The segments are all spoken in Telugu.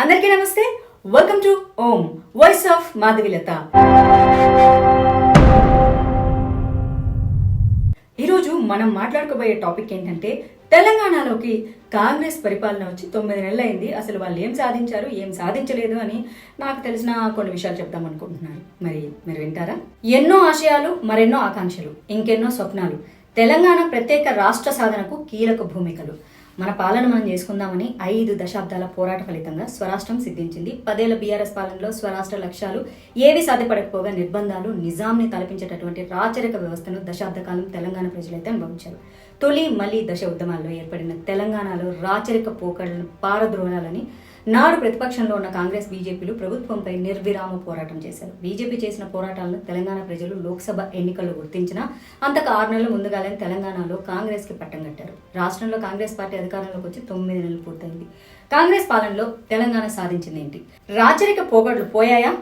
అందరికీ నమస్తే. Welcome to Om voice of Madhavilatha ఈరోజు మనం మాట్లాడుకోబోయే టాపిక్ ఏంటంటే తెలంగాణలోకి కాంగ్రెస్ పరిపాలన వచ్చి తొమ్మిది నెలలు అయింది అసలు వాళ్ళు ఏం సాధించారు ఏం సాధించలేదు అని నాకు తెలిసిన కొన్ని విషయాలు చెప్దాం అనుకుంటున్నాను. మరి మీరు వింటారా? ఎన్నో ఆశయాలు మరెన్నో ఆకాంక్షలు ఇంకెన్నో స్వప్నాలు. తెలంగాణ ప్రత్యేక రాష్ట్ర సాధనకు కీలక భూమికలు. మన పాలన మనం చేసుకుందామని ఐదు దశాబ్దాల పోరాట ఫలితంగా స్వరాష్ట్రం సిద్ధించింది. పదేళ్ళ బీఆర్ఎస్ పాలనలో స్వరాష్ట్ర లక్ష్యాలు ఏవి సాధ్యపడకపోగా నిర్బంధాలు నిజాంని తలపించేటటువంటి రాచరిక వ్యవస్థను దశాబ్ద కాలం తెలంగాణ ప్రజలైతే అనుభవించారు. తొలి మళ్ళీ దశ ఉద్యమాల్లో ఏర్పడిన తెలంగాణలో రాచరిక పోకడలను పారద్రోణాలని నాడు ప్రతిపక్షంలో ఉన్న కాంగ్రెస్ బీజేపీలు ప్రభుత్వంపై నిర్విరామ పోరాటం చేశారు. బీజేపీ చేసిన పోరాటాలను తెలంగాణ ప్రజలు లోక్సభ ఎన్నికల్లో గుర్తించినా అంతకు ఆరు నెలల ముందుగానే తెలంగాణలో కాంగ్రెస్కి పట్టం కట్టారు. రాష్ట్రంలో కాంగ్రెస్ పార్టీ అధికారంలోకి వచ్చి తొమ్మిది నెలలు పూర్తయింది. కాంగ్రెస్ పాలనలో తెలంగాణ సాధించింది ఏంటి? రాచరిక పోగొడ్లు పోయాయా?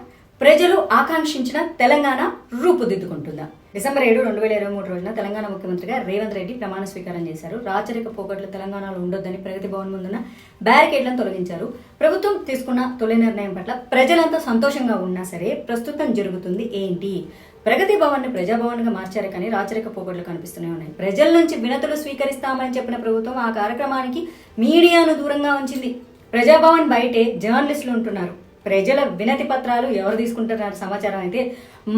ప్రజలు ఆకాంక్షించిన తెలంగాణ రూపుదిద్దుకుంటుందా? డిసెంబర్ ఏడు రెండు వేల ఇరవై మూడు రోజున తెలంగాణ ముఖ్యమంత్రిగా రేవంత్ రెడ్డి ప్రమాణ స్వీకారం చేశారు. రాచరిక పోకట్లు తెలంగాణలో ఉండొద్దని ప్రగతి భవన్ ముందున్న బ్యారికేడ్లను తొలగించారు. ప్రభుత్వం తీసుకున్న తొలి నిర్ణయం పట్ల ప్రజలంతా సంతోషంగా ఉన్నా సరే ప్రస్తుతం జరుగుతుంది ఏంటి? ప్రగతి భవన్ని ప్రజాభవన్గా మార్చారు కానీ రాచరిక పోకట్లు కనిపిస్తూనే ఉన్నాయి. ప్రజల నుంచి వినతులు స్వీకరిస్తామని చెప్పిన ప్రభుత్వం ఆ కార్యక్రమానికి మీడియాను దూరంగా ఉంచింది. ప్రజాభవన్ బయటే జర్నలిస్టులు ఉంటున్నారు. ప్రజల వినతి పత్రాలు ఎవరు తీసుకుంటున్నారు సమాచారం అయితే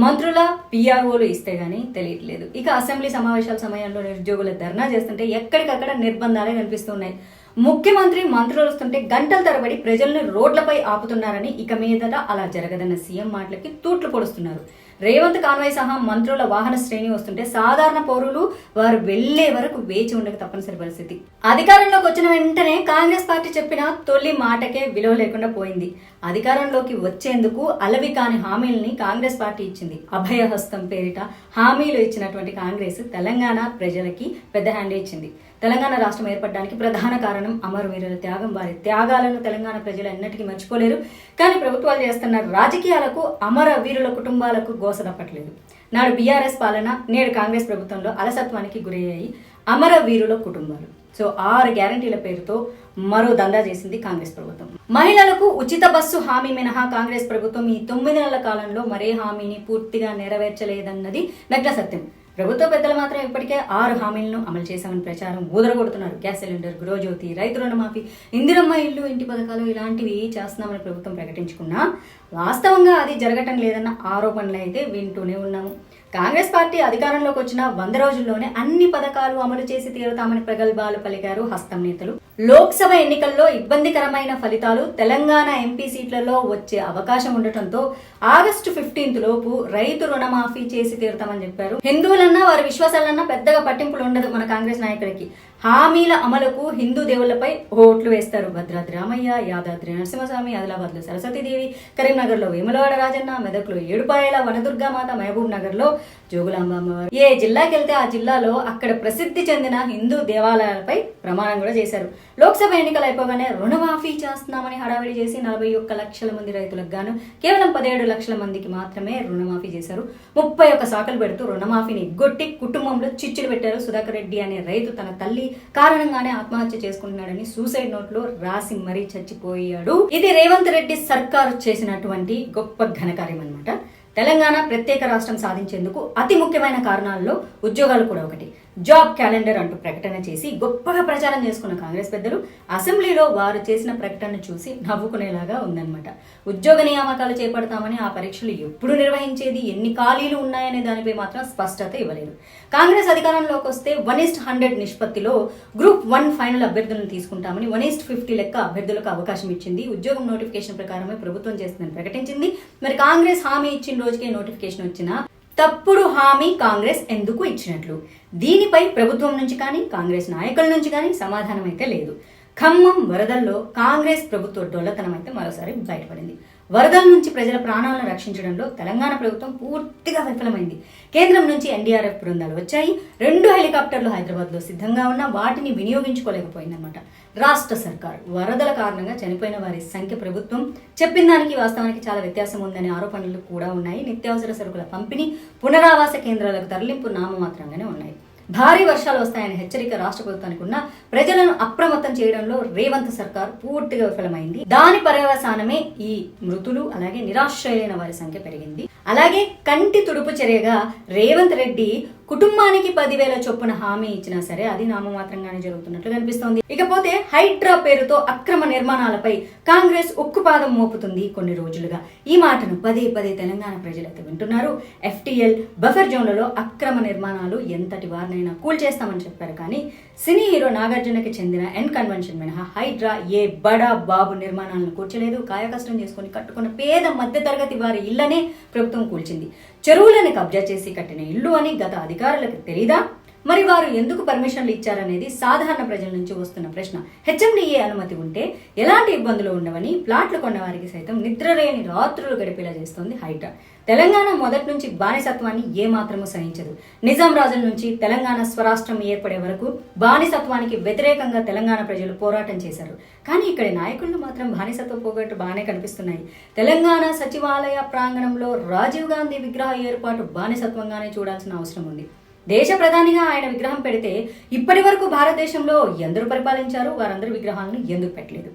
మంత్రుల పిఆర్ఓలు ఇస్తే గానీ తెలియట్లేదు. ఇక అసెంబ్లీ సమావేశాల సమయంలో నిరుద్యోగులు ధర్నా చేస్తుంటే ఎక్కడికక్కడ నిర్బంధాలే కనిపిస్తున్నాయి. ముఖ్యమంత్రి మంత్రులు వస్తుంటే గంటల తరబడి ప్రజల్ని రోడ్లపై ఆపుతున్నారని ఇక మీదట అలా జరగదన్న సీఎం మాటలకి తూట్లు పొడుస్తున్నారు. రేవంత్ కాన్వాయ్ సహా మంత్రుల వాహన శ్రేణి వస్తుంటే సాధారణ పౌరులు వారు వెళ్ళే వరకు వేచి ఉండక తప్పనిసరి పరిస్థితి. అధికారంలోకి వచ్చిన వెంటనే కాంగ్రెస్ పార్టీ చెప్పిన తొలి మాటకే విలువ లేకుండా పోయింది. అధికారంలోకి వచ్చేందుకు అలవి కాని హామీలని కాంగ్రెస్ పార్టీ ఇచ్చింది. అభయహస్తం పేరిట హామీలు ఇచ్చినటువంటి కాంగ్రెస్ తెలంగాణ ప్రజలకి పెద్ద హ్యాండ్ ఇచ్చింది. తెలంగాణ రాష్ట్రం ఏర్పడడానికి ప్రధాన కారణం అమరవీరుల త్యాగం. వారి త్యాగాలను తెలంగాణ ప్రజలు ఎన్నటికీ మర్చిపోలేరు. కానీ ప్రభుత్వాలు చేస్తున్న రాజకీయాలకు అమర వీరుల కుటుంబాలకు గోస నాడు బీఆర్ఎస్ పాలన నేడు కాంగ్రెస్ ప్రభుత్వంలో అలసత్వానికి గురయ్యాయి అమర వీరుల కుటుంబాలు. సో ఆరు గ్యారంటీల పేరుతో మరో దందా చేసింది కాంగ్రెస్ ప్రభుత్వం. మహిళలకు ఉచిత బస్సు హామీ మినహా కాంగ్రెస్ ప్రభుత్వం ఈ తొమ్మిది నెలల కాలంలో మరే హామీని పూర్తిగా నెరవేర్చలేదన్నది నగ్న సత్యం. ప్రభుత్వ పెద్దలు మాత్రం ఇప్పటికే ఆరు హామీలను అమలు చేశామని ప్రచారం ఊదరగొడుతున్నారు. గ్యాస్ సిలిండర్ గృహజ్యోతి రైతు రుణమాఫీ ఇందిరమ్మ ఇల్లు ఇంటి పథకాలు ఇలాంటివి చేస్తున్నామని ప్రభుత్వం ప్రకటించుకున్నా వాస్తవంగా అది జరగటం లేదన్న ఆరోపణలు అయితే వింటూనే ఉన్నాము. కాంగ్రెస్ పార్టీ అధికారంలోకి వచ్చిన వంద రోజుల్లోనే అన్ని పథకాలు అమలు చేసి తీరుతామని ప్రగల్భాలు పలికారు హస్తం నేతలు. లోక్సభ ఎన్నికల్లో ఇబ్బందికరమైన ఫలితాలు తెలంగాణ ఎంపీ సీట్లలో వచ్చే అవకాశం ఉండటంతో ఆగస్టు ఫిఫ్టీన్త్ లోపు రైతు రుణమాఫీ చేసి తీరుతామని చెప్పారు. హిందువులన్నా వారి విశ్వాసాలన్నా పెద్దగా పట్టింపులు ఉండదు మన కాంగ్రెస్ నాయకుడికి. హామీల అమలుకు హిందూ దేవులపై ఓట్లు వేస్తారు. భద్రాద్రి రామయ్య యాదాద్రి నరసింహస్వామి ఆదిలాబాద్లో సరస్వతీదేవి కరీంనగర్లో వేములవాడ రాజన్న మెదక్లో ఏడుపాయల వనదుర్గామాత మహబూబ్ నగర్లో జోగులాంబ అమ్మవారు. ఏ జిల్లాకి వెళ్తే ఆ జిల్లాలో అక్కడ ప్రసిద్ధి చెందిన హిందూ దేవాలయాలపై ప్రమాణం కూడా చేశారు. లోక్సభ ఎన్నికలు అయిపోగానే రుణమాఫీ చేస్తున్నామని హడావిడి చేసి నలభై ఒక్క లక్షల మంది రైతులకు గాను కేవలం పదిహేడు లక్షల మందికి మాత్రమే రుణమాఫీ చేశారు. ముప్పై ఒక్క సాకులు పెడుతూ రుణమాఫీని ఎగ్గొట్టి కుటుంబంలో చిచ్చులు పెట్టారు సుధాకర్ రెడ్డి అనే రైతు తన తల్లి కారణంగానే ఆత్మహత్య చేసుకుంటున్నాడని సూసైడ్ నోట్లో రాసి మరీ చచ్చిపోయాడు. ఇది రేవంత్ రెడ్డి సర్కారు చేసినటువంటి గొప్ప ఘనకార్యం అన్నమాట. తెలంగాణ ప్రత్యేక రాష్ట్రం సాధించేందుకు అతి ముఖ్యమైన కారణాల్లో ఉద్యోగాలు కూడా ఒకటి. జాబ్ క్యాలెండర్ అంటూ ప్రకటన చేసి గొప్పగా ప్రచారం చేసుకున్న కాంగ్రెస్ పెద్దలు అసెంబ్లీలో వారు చేసిన ప్రకటన చూసి నవ్వుకునేలాగా ఉందన్నమాట. ఉద్యోగ నియామకాలు చేపడతామని ఆ పరీక్షలు ఎప్పుడు నిర్వహించేది ఎన్ని ఖాళీలు ఉన్నాయనే దానిపై మాత్రం స్పష్టత ఇవ్వలేదు. కాంగ్రెస్ అధికారంలోకి వస్తే వన్ ఈస్ట్ హండ్రెడ్ నిష్పత్తిలో గ్రూప్ వన్ ఫైనల్ అభ్యర్థులను తీసుకుంటామని వన్ ఈస్ట్ ఫిఫ్టీ లెక్క అభ్యర్థులకు అవకాశం ఇచ్చింది. ఉద్యోగం నోటిఫికేషన్ ప్రకారమే ప్రభుత్వం చేస్తుందని ప్రకటించింది. మరి కాంగ్రెస్ హామీ ఇచ్చిన రోజుకే నోటిఫికేషన్ వచ్చినా తప్పుడు హామీ కాంగ్రెస్ ఎందుకు ఇచ్చినట్లు? దీనిపై ప్రభుత్వం నుంచి కానీ కాంగ్రెస్ నాయకుల నుంచి కానీ సమాధానం అయితే లేదు. ఖమ్మం వరదల్లో కాంగ్రెస్ ప్రభుత్వ డొల్లతనమైతే మరోసారి బయటపడింది. వరదల నుంచి ప్రజల ప్రాణాలను రక్షించడంలో తెలంగాణ ప్రభుత్వం పూర్తిగా విఫలమైంది. కేంద్రం నుంచి ఎన్డీఆర్ఎఫ్ బృందాలు వచ్చాయి. రెండు హెలికాప్టర్లు హైదరాబాద్లో సిద్ధంగా ఉన్న వాటిని వినియోగించుకోలేకపోయిందన్నమాట. రాష్ట్ర సర్కార్ వరదల కారణంగా చనిపోయిన వారి సంఖ్య ప్రభుత్వం చెప్పిన దానికి వాస్తవానికి చాలా వ్యత్యాసం ఉందనే ఆరోపణలు కూడా ఉన్నాయి. నిత్యావసర సరుకుల పంపిణీ పునరావాస కేంద్రాలకు తరలింపు నామమాత్రంగానే ఉన్నాయి. భారీ వర్షాలు వస్తాయనే హెచ్చరిక రాష్ట్ర ప్రభుత్వానికి ఉన్న ప్రజలను అప్రమత్తం చేయడంలో రేవంత్ సర్కార్ పూర్తిగా విఫలమైంది. దాని పర్యవసానమే ఈ మృతులు అలాగే నిరాశ్రయులైన వారి సంఖ్య పెరిగింది. అలాగే కంటి తుడుపు చర్యగా రేవంత్ రెడ్డి కుటుంబానికి పదివేల చొప్పున హామీ ఇచ్చినా సరే అది నామమాత్రంగానే జరుగుతున్నట్లు కనిపిస్తోంది. ఇకపోతే హైడ్రా పేరుతో అక్రమ నిర్మాణాలపై కాంగ్రెస్ ఉక్కుపాదం మోపుతుంది కొన్ని రోజులుగా. ఈ మాటను పదే పదే తెలంగాణ ప్రజలైతే వింటున్నారు. ఎఫ్టీఎల్ బఫర్ జోన్లలో అక్రమ నిర్మాణాలు ఎంతటి వారినైనా కూల్చేస్తామని చెప్పారు. కానీ సినీ హీరో నాగార్జునకి చెందిన ఎన్ కన్వెన్షన్ మినహా హైడ్రా ఏ బడా బాబు నిర్మాణాలను కూర్చలేదు కాయకష్టం చేసుకుని కట్టుకున్న పేద మధ్యతరగతి వారి ఇళ్ళనే ప్రభుత్వం కూల్చింది. చెరువులను కబ్జా చేసి కట్టిన ఇల్లు అని గత అధికారులకు తెలీదా? మరి వారు ఎందుకు పర్మిషన్లు ఇచ్చారనేది సాధారణ ప్రజల నుంచి వస్తున్న ప్రశ్న. హెచ్ఎండిఏ అనుమతి ఉంటే ఎలాంటి ఇబ్బందులు ఉండవని ప్లాట్లు కొన్న వారికి సైతం నిద్రలేని రాత్రులు గడిపేలా చేస్తోంది హైడ్రా తెలంగాణ మొదటి నుంచి బానిసత్వాన్ని ఏమాత్రము సహించదు. నిజాం రాజుల నుంచి తెలంగాణ స్వరాష్ట్రం ఏర్పడే వరకు బానిసత్వానికి వ్యతిరేకంగా తెలంగాణ ప్రజలు పోరాటం చేశారు. కానీ ఇక్కడి నాయకులు మాత్రం బానిసత్వ పోగొట్టు బాగానే కనిపిస్తున్నాయి. తెలంగాణ సచివాలయ ప్రాంగణంలో రాజీవ్ గాంధీ విగ్రహ ఏర్పాటు బానిసత్వంగానే చూడాల్సిన అవసరం ఉంది. దేశ ప్రధానిగా ఆయన విగ్రహం పెడితే ఇప్పటి వరకు భారతదేశంలో ఎందరు పరిపాలించారు వారందరి విగ్రహాలను ఎందుకు పెట్టలేదు?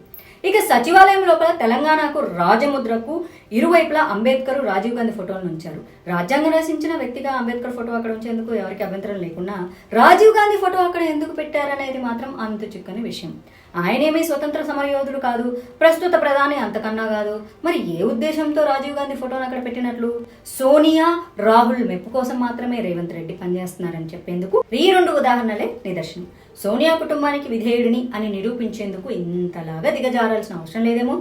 ఇక సచివాలయం లోపల తెలంగాణకు రాజముద్రకు ఇరువైపులా అంబేద్కర్ రాజీవ్ గాంధీ ఫోటోలను ఉంచారు. రాజ్యాంగం రచించిన వ్యక్తిగా అంబేద్కర్ ఫోటో అక్కడ ఉంచేందుకు ఎవరికి అభ్యంతరం లేకున్నా రాజీవ్ గాంధీ ఫోటో అక్కడ ఎందుకు పెట్టారనేది మాత్రం అంత చిక్కని విషయం. ఆయనేమీ స్వతంత్ర సమరయోధుడు కాదు ప్రస్తుత ప్రధాని అంతకన్నా కాదు. మరి ఏ ఉద్దేశంతో రాజీవ్ గాంధీ ఫోటోను అక్కడ పెట్టినట్లు? సోనియా రాహుల్ మెప్పు కోసం మాత్రమే రేవంత్ రెడ్డి పనిచేస్తున్నారని చెప్పేందుకు ఈ రెండు ఉదాహరణలే నిదర్శనం. సోనియా కుటుంబానికి విధేయుడిని అని నిరూపించేందుకు ఇంతలాగా దిగజారాల్సిన అవసరం లేదేమో.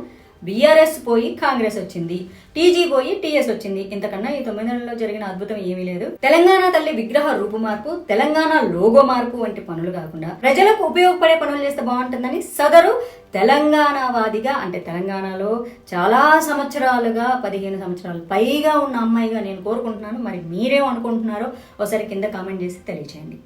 బీఆర్ఎస్ పోయి కాంగ్రెస్ వచ్చింది. టీజీ పోయి టీఎస్ వచ్చింది. ఇంతకన్నా ఈ తొమ్మిది నెలల్లో జరిగిన అద్భుతం ఏమీ లేదు. తెలంగాణ తల్లి విగ్రహ రూపు మార్పు తెలంగాణ లోగో మార్పు వంటి పనులు కాకుండా ప్రజలకు ఉపయోగపడే పనులు చేస్తే బాగుంటుందని సదరు తెలంగాణవాదిగా అంటే తెలంగాణలో చాలా సంవత్సరాలుగా పదిహేను సంవత్సరాలు పైగా ఉన్న అమ్మాయిగా నేను కోరుకుంటున్నాను. మరి మీరేమనుకుంటున్నారో ఒకసారి కింద కామెంట్ చేసి తెలియచేయండి.